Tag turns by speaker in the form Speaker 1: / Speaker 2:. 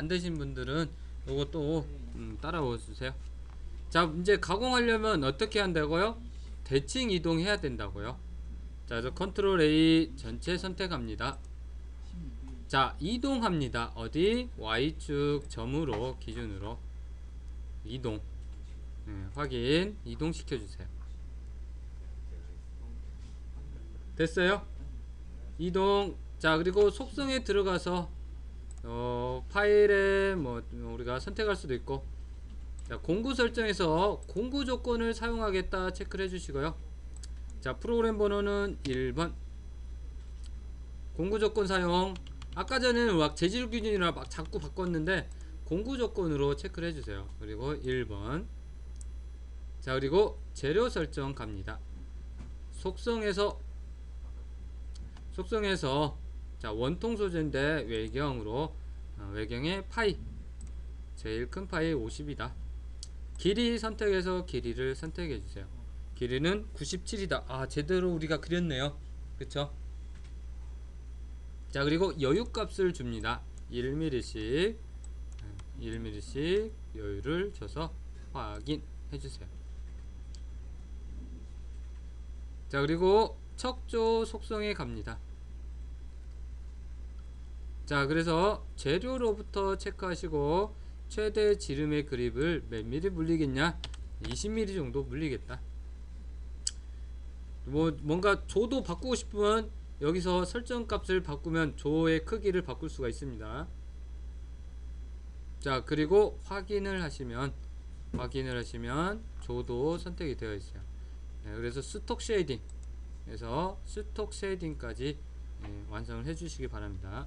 Speaker 1: 안 되신 분들은 요것도 음, 따라와 주세요. 자, 이제 가공하려면 어떻게 한다고요? 대칭 이동해야 된다고요. 자, 그래서 컨트롤 A 전체 선택합니다. 자, 이동합니다. 어디? Y축 점으로 기준으로 이동. 네, 확인. 이동시켜 주세요. 됐어요? 이동. 자, 그리고 속성에 들어가서 어, 파일에 뭐 우리가 선택할 수도 있고 자, 공구 설정에서 공구 조건을 사용하겠다 체크를 해주시고요. 자, 프로그램 번호는 1번. 공구 조건 사용. 아까 전에는 막 재질 기준이라 막 자꾸 바꿨는데 공구 조건으로 체크를 해주세요. 그리고 1번. 자, 그리고 재료 설정 갑니다. 속성에서 속성에서 자 원통 소재인데 외경으로 어, 외경의 파이 제일 큰 파이 50이다. 길이 선택해서 길이를 선택해 주세요. 길이는 97이다. 아 제대로 우리가 그렸네요. 그쵸? 자 그리고 여유 값을 줍니다. 1mm씩 1mm씩 여유를 줘서 확인해 주세요. 자 그리고 척조 속성에 갑니다. 자 그래서 재료로부터 체크하시고 최대 지름의 그립을 몇 미리 물리겠냐? 20mm 정도 물리겠다. 뭐 뭔가 조도 바꾸고 싶으면 여기서 설정 값을 바꾸면 조의 크기를 바꿀 수가 있습니다. 자 그리고 확인을 하시면 확인을 하시면 조도 선택이 되어 있어요. 네, 그래서 스톡 쉐이딩. 그래서 스톡 쉐이딩까지 예, 완성을 해 주시기 바랍니다